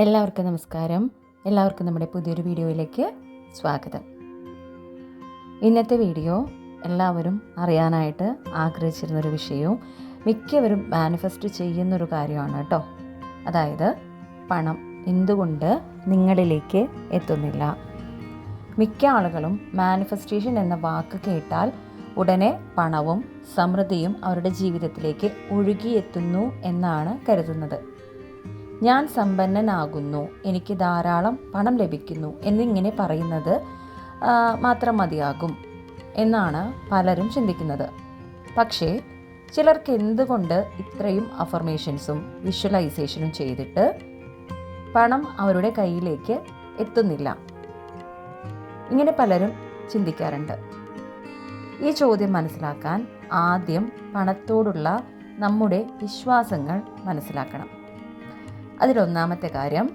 എല്ലാവർക്കും നമസ്കാരം. എല്ലാവർക്കും നമ്മുടെ പുതിയൊരു വീഡിയോയിലേക്ക് സ്വാഗതം. ഇന്നത്തെ വീഡിയോ എല്ലാവരും അറിയാനായിട്ട് ആഗ്രഹിച്ചിരുന്നൊരു വിഷയവും മിക്കവരും മാനിഫെസ്റ്റ് ചെയ്യുന്നൊരു കാര്യമാണ് കേട്ടോ. അതായത് പണം എന്തുകൊണ്ട് നിങ്ങളിലേക്ക് എത്തുന്നില്ല? മിക്ക ആളുകളും മാനിഫെസ്റ്റേഷൻ എന്ന വാക്ക് കേട്ടാൽ ഉടനെ പണവും സമൃദ്ധിയും അവരുടെ ജീവിതത്തിലേക്ക് ഒഴുകിയെത്തുന്നു എന്നാണ് കരുതുന്നത്. ഞാൻ സമ്പന്നനാകുന്നു എനിക്ക് ധാരാളം പണം ലഭിക്കുന്നു എന്നിങ്ങനെ പറയുന്നത് മാത്രം മതിയാകും എന്നാണ് പലരും ചിന്തിക്കുന്നത്. പക്ഷേ ചിലർക്ക് എന്തുകൊണ്ട് ഇത്രയും അഫർമേഷൻസും വിഷ്വലൈസേഷനും ചെയ്തിട്ട് പണം അവരുടെ കയ്യിലേക്ക് എത്തുന്നില്ല? ഇങ്ങനെ പലരും ചിന്തിക്കാറുണ്ട്. ഈ ചോദ്യം മനസ്സിലാക്കാൻ ആദ്യം പണത്തോടുള്ള നമ്മുടെ വിശ്വാസങ്ങൾ മനസ്സിലാക്കണം. അതിലൊന്നാമത്തെ കാര്യം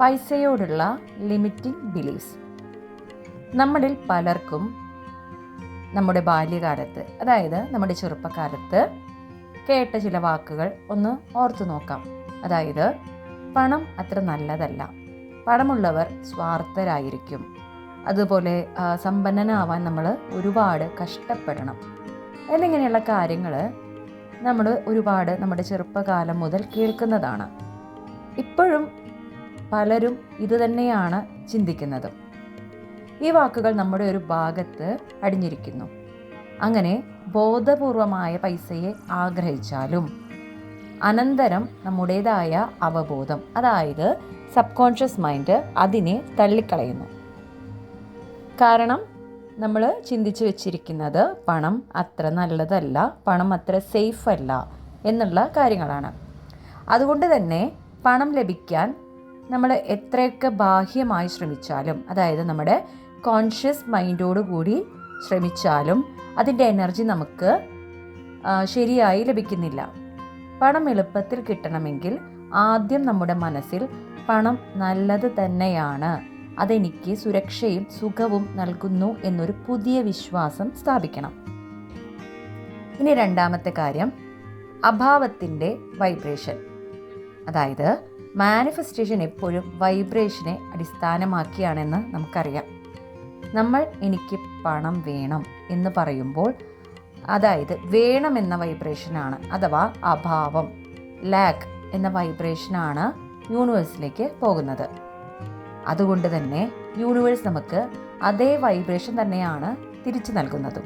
പൈസയോടുള്ള ലിമിറ്റിംഗ് ബിലീഫ്സ് നമ്മളിൽ പലർക്കും നമ്മുടെ ബാല്യകാലത്ത് അതായത് നമ്മുടെ ചെറുപ്പകാലത്ത് കേട്ട ചില വാക്കുകൾ ഒന്ന് ഓർത്തു നോക്കാം. അതായത് പണം അത്ര നല്ലതല്ല. പണമുള്ളവർ സ്വാർത്ഥരായിരിക്കും. അതുപോലെ സമ്പന്നനാവാൻ നമ്മൾ ഒരുപാട് കഷ്ടപ്പെടണം. എന്നിങ്ങനെയുള്ള കാര്യങ്ങൾ നമ്മൾ ഒരുപാട് നമ്മുടെ ചെറുപ്പകാലം മുതൽ കേൾക്കുന്നതാണ്. ഇപ്പോഴും പലരും ഇതുതന്നെയാണ് ചിന്തിക്കുന്നത്. ഈ വാക്കുകൾ നമ്മുടെ ഒരു ഭാഗത്ത് അടിഞ്ഞിരിക്കുന്നു. അങ്ങനെ ബോധപൂർവമായ പൈസയെ ആഗ്രഹിച്ചാലും അനന്തരം നമ്മുടേതായ അവബോധം അതായത് സബ് കോൺഷ്യസ് മൈൻഡ് അതിനെ തള്ളിക്കളയുന്നു. കാരണം നമ്മൾ ചിന്തിച്ചു വെച്ചിരിക്കുന്നത് പണം അത്ര നല്ലതല്ല പണം അത്ര സേഫ് അല്ല എന്നുള്ള കാര്യങ്ങളാണ്. അതുകൊണ്ട് തന്നെ പണം ലഭിക്കാൻ നമ്മൾ എത്രയൊക്കെ ബാഹ്യമായി ശ്രമിച്ചാലും അതായത് നമ്മുടെ കോൺഷ്യസ് മൈൻഡോട് കൂടി ശ്രമിച്ചാലും അതിന്റെ എനർജി നമുക്ക് ശരിയായി ലഭിക്കുന്നില്ല. പണം എളുപ്പത്തിൽ കിട്ടണമെങ്കിൽ ആദ്യം നമ്മുടെ മനസ്സിൽ പണം നല്ലത് തന്നെയാണ്. അതെനിക്ക് സുരക്ഷയും സുഖവും നൽകുന്നു എന്നൊരു പുതിയ വിശ്വാസം സ്ഥാപിക്കണം. ഇനി രണ്ടാമത്തെ കാര്യം അഭാവത്തിന്റെ വൈബ്രേഷൻ അതായത് മാനിഫെസ്റ്റേഷൻ എപ്പോഴും വൈബ്രേഷനെ അടിസ്ഥാനമാക്കിയാണെന്ന് നമുക്കറിയാം. നമ്മൾ എനിക്ക് പണം വേണം എന്ന് പറയുമ്പോൾ അതായത് വേണം വേണമെന്ന വൈബ്രേഷനാണ് അഥവാ അഭാവം ലാക്ക് എന്ന വൈബ്രേഷനാണ് യൂണിവേഴ്സിലേക്ക് പോകുന്നത്. അതുകൊണ്ട് തന്നെ യൂണിവേഴ്സ് നമുക്ക് അതേ വൈബ്രേഷൻ തന്നെയാണ് തിരിച്ചു നൽകുന്നതും.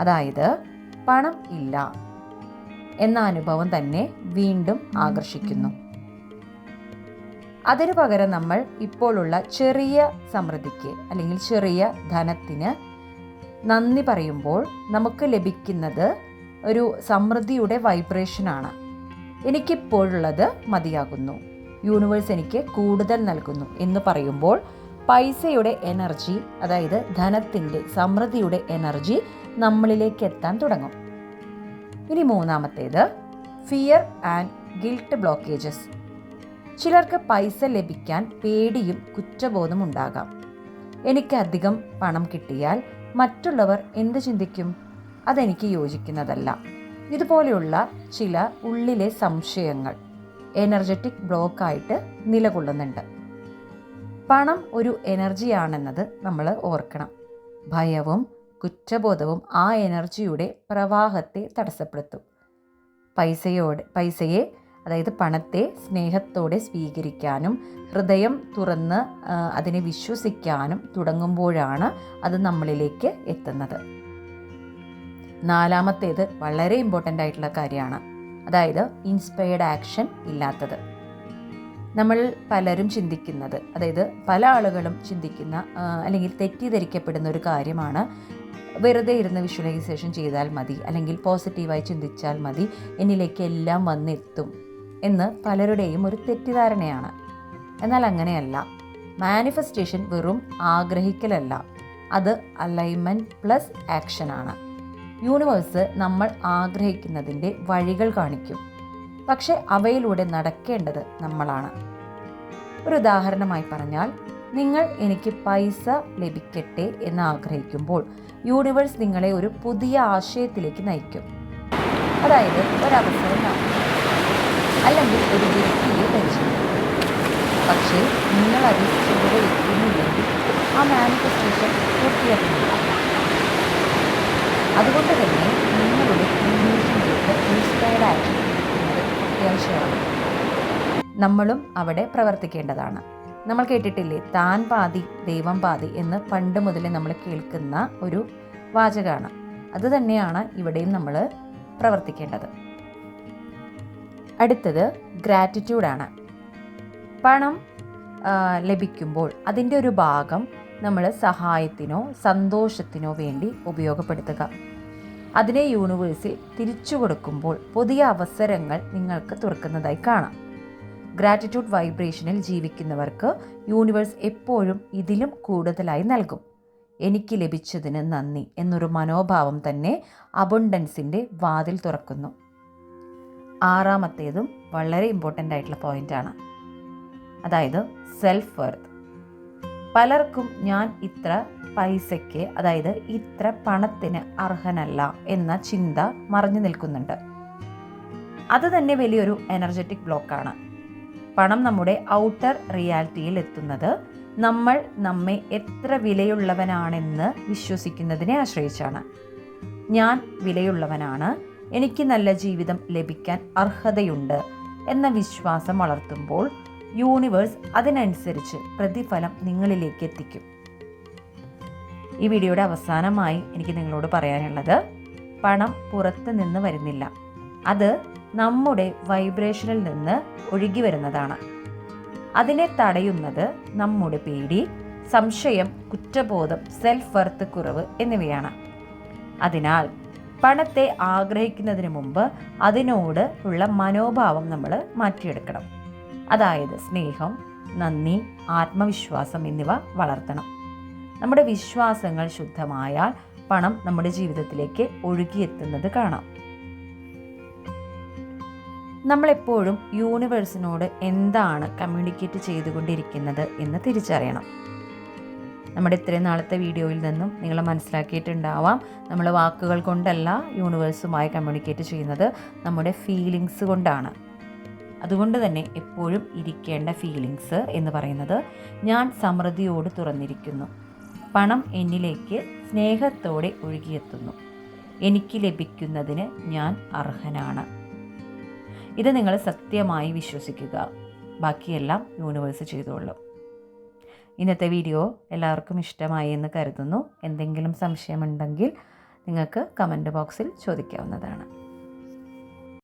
അതായത് പണം ഇല്ല എന്ന അനുഭവം തന്നെ വീണ്ടും ആകർഷിക്കുന്നു. അതിനു പകരം നമ്മൾ ഇപ്പോഴുള്ള ചെറിയ സമൃദ്ധിക്ക് അല്ലെങ്കിൽ ചെറിയ ധനത്തിന് നന്ദി പറയുമ്പോൾ നമുക്ക് ലഭിക്കുന്നത് ഒരു സമൃദ്ധിയുടെ വൈബ്രേഷനാണ് എനിക്കിപ്പോഴുള്ളത് മതിയാകുന്നു. യൂണിവേഴ്സ് എനിക്ക് കൂടുതൽ നൽകുന്നു എന്ന് പറയുമ്പോൾ പൈസയുടെ എനർജി അതായത് ധനത്തിന്റെ സമൃദ്ധിയുടെ എനർജി നമ്മളിലേക്ക് എത്താൻ തുടങ്ങും. ഇനി മൂന്നാമത്തേത് ഫിയർ ആൻഡ് ഗിൽട്ട് ബ്ലോക്കേജസ് ചിലർക്ക് പൈസ ലഭിക്കാൻ പേടിയും കുറ്റബോധം ഉണ്ടാകാം. എനിക്കധികം പണം കിട്ടിയാൽ മറ്റുള്ളവർ എന്ത് ചിന്തിക്കും? അതെനിക്ക് യോജിക്കുന്നതല്ല. ഇതുപോലെയുള്ള ചില ഉള്ളിലെ സംശയങ്ങൾ എനർജറ്റിക് ബ്ലോക്കായിട്ട് നിലകൊള്ളുന്നുണ്ട്. പണം ഒരു എനർജിയാണെന്നത് നമ്മൾ ഓർക്കണം. ഭയവും കുറ്റബോധവും ആ എനർജിയുടെ പ്രവാഹത്തെ തടസ്സപ്പെടുത്തും. പൈസയോട് പൈസയെ അതായത് പണത്തെ സ്നേഹത്തോടെ സ്വീകരിക്കാനും ഹൃദയം തുറന്ന് അതിനെ വിശ്വസിക്കാനും തുടങ്ങുമ്പോഴാണ് അത് നമ്മളിലേക്ക് എത്തുന്നത്. നാലാമത്തേത് വളരെ ഇമ്പോർട്ടന്റ് ആയിട്ടുള്ള കാര്യമാണ്. അതായത് ഇൻസ്പയർഡ് ആക്ഷൻ ഇല്ലാത്തത്. നമ്മൾ പലരും ചിന്തിക്കുന്നത് അതായത് പല ആളുകളും ചിന്തിക്കുന്ന അല്ലെങ്കിൽ തെറ്റിദ്ധരിക്കപ്പെടുന്ന ഒരു കാര്യമാണ്. വെറുതെ ഇരുന്ന് വിഷ്വലൈസേഷൻ ചെയ്താൽ മതി അല്ലെങ്കിൽ പോസിറ്റീവായി ചിന്തിച്ചാൽ മതി എന്നിലേക്ക് എല്ലാം വന്നെത്തും. എന്ന് പലരുടെയും ഒരു തെറ്റിദ്ധാരണയാണ്. എന്നാൽ അങ്ങനെയല്ല. മാനിഫെസ്റ്റേഷൻ വെറും ആഗ്രഹിക്കലല്ല. അത് അലൈൻമെന്റ് പ്ലസ് ആക്ഷനാണ് യൂണിവേഴ്സ് നമ്മൾ ആഗ്രഹിക്കുന്നതിന്റെ വഴികൾ കാണിക്കും. പക്ഷെ അവയിലൂടെ നടക്കേണ്ടത് നമ്മളാണ്. ഒരു ഉദാഹരണമായി പറഞ്ഞാൽ നിങ്ങൾ എനിക്ക് പൈസ ലഭിക്കട്ടെ എന്ന് ആഗ്രഹിക്കുമ്പോൾ യൂണിവേഴ്സ് നിങ്ങളെ ഒരു പുതിയ ആശയത്തിലേക്ക് നയിക്കും. അതായത് ഒരവസരം അല്ലെങ്കിൽ ഒരു വ്യക്തിയെ പരിചയം അതിൽ ചുവടെ എത്തുന്നില്ലെങ്കിൽ ആ മാനിഫെസ്റ്റേഷൻ പൂർത്തിയാക്കുന്നില്ല. അതുകൊണ്ട് തന്നെ നിങ്ങളുടെ ഇൻഡ്യൂഷനിലേക്ക് ഇൻസ്പയർഡ് ആക്ഷൻ എടുക്കുന്നത് അത്യാവശ്യമാണ്. നമ്മളും അവിടെ പ്രവർത്തിക്കേണ്ടതാണ്. നമ്മൾ കേട്ടിട്ടില്ലേ? താൻ പാതി ദൈവം പാതി എന്ന് പണ്ട് മുതലേ നമ്മൾ കേൾക്കുന്ന ഒരു വാചകമാണ്. അതുതന്നെയാണ് ഇവിടെയും നമ്മൾ പ്രവർത്തിക്കേണ്ടത്. അടുത്തത് ഗ്രാറ്റിറ്റ്യൂഡാണ് പണം ലഭിക്കുമ്പോൾ അതിന്റെ ഒരു ഭാഗം നമ്മൾ സഹായത്തിനോ സന്തോഷത്തിനോ വേണ്ടി ഉപയോഗപ്പെടുത്തുക. അതിനെ യൂണിവേഴ്സിൽ തിരിച്ചു കൊടുക്കുമ്പോൾ പുതിയ അവസരങ്ങൾ നിങ്ങൾക്ക് തുറക്കുന്നതായി കാണാം. ഗ്രാറ്റിറ്റ്യൂഡ് വൈബ്രേഷനിൽ ജീവിക്കുന്നവർക്ക് യൂണിവേഴ്സ് എപ്പോഴും ഇതിലും കൂടുതലായി നൽകും. എനിക്ക് ലഭിച്ചതിന് നന്ദി എന്നൊരു മനോഭാവം തന്നെ അബുണ്ടൻസിന്റെ വാതിൽ തുറക്കുന്നു. ആറാമത്തേതും വളരെ ഇമ്പോർട്ടന്റ് ആയിട്ടുള്ള പോയിന്റാണ് അതായത് സെൽഫ് വർത്ത് പലർക്കും ഞാൻ ഇത്ര പൈസയ്ക്ക് അതായത് ഇത്ര പണത്തിന് അർഹനല്ല എന്ന ചിന്ത മറിഞ്ഞു നിൽക്കുന്നുണ്ട്. അത് തന്നെ വലിയൊരു എനർജറ്റിക് ബ്ലോക്കാണ് പണം നമ്മുടെ ഔട്ടർ റിയാലിറ്റിയിൽ എത്തുന്നത് നമ്മൾ നമ്മെ എത്ര വിലയുള്ളവനാണെന്ന് വിശ്വസിക്കുന്നതിനെ ആശ്രയിച്ചാണ്. ഞാൻ വിലയുള്ളവനാണ് എനിക്ക് നല്ല ജീവിതം ലഭിക്കാൻ അർഹതയുണ്ട് എന്ന വിശ്വാസം വളർത്തുമ്പോൾ യൂണിവേഴ്സ് അതിനനുസരിച്ച് പ്രതിഫലം നിങ്ങളിലേക്ക് എത്തിക്കും. ഈ വീഡിയോയുടെ അവസാനമായി എനിക്ക് നിങ്ങളോട് പറയാനുള്ളത് പണം പുറത്ത് നിന്ന് വരുന്നില്ല. അത് നമ്മുടെ വൈബ്രേഷനിൽ നിന്ന് ഒഴുകി വരുന്നതാണ്. അതിനെ തടയുന്നത് നമ്മുടെ പേടി സംശയം കുറ്റബോധം സെൽഫ് വർത്ത് കുറവ് എന്നിവയാണ്. അതിനാൽ പണത്തെ ആഗ്രഹിക്കുന്നതിന് മുമ്പ് അതിനോട് ഉള്ള മനോഭാവം നമ്മൾ മാറ്റിയെടുക്കണം. അതായത് സ്നേഹം നന്ദി ആത്മവിശ്വാസം എന്നിവ വളർത്തണം. നമ്മുടെ വിശ്വാസങ്ങൾ ശുദ്ധമായാൽ പണം നമ്മുടെ ജീവിതത്തിലേക്ക് ഒഴുകിയെത്തുന്നത് കാണാം. നമ്മളെപ്പോഴും യൂണിവേഴ്സിനോട് എന്താണ് കമ്മ്യൂണിക്കേറ്റ് ചെയ്തുകൊണ്ടിരിക്കുന്നത് എന്ന് തിരിച്ചറിയണം. നമ്മുടെ ഇത്രയും നാളത്തെ വീഡിയോയിൽ നിന്നും നിങ്ങൾ മനസ്സിലാക്കിയിട്ടുണ്ടാവാം. നമ്മൾ വാക്കുകൾ കൊണ്ടല്ല യൂണിവേഴ്സുമായി കമ്മ്യൂണിക്കേറ്റ് ചെയ്യുന്നത്. നമ്മുടെ ഫീലിങ്സ് കൊണ്ടാണ്. അതുകൊണ്ട് തന്നെ എപ്പോഴും ഇരിക്കേണ്ട ഫീലിങ്സ് എന്ന് പറയുന്നത് ഞാൻ സമൃദ്ധിയോട് തുറന്നിരിക്കുന്നു. പണം എന്നിലേക്ക് സ്നേഹത്തോടെ ഒഴുകിയെത്തുന്നു. എനിക്ക് ലഭിക്കുന്നതിന് ഞാൻ അർഹനാണ്. ഇത് നിങ്ങൾ സത്യമായി വിശ്വസിക്കുക. ബാക്കിയെല്ലാം യൂണിവേഴ്സ് ചെയ്തോളും. ഇന്നത്തെ വീഡിയോ എല്ലാവർക്കും ഇഷ്ടമായി എന്ന് കരുതുന്നു. എന്തെങ്കിലും സംശയമുണ്ടെങ്കിൽ നിങ്ങൾക്ക് കമന്റ് ബോക്സിൽ ചോദിക്കാവുന്നതാണ്.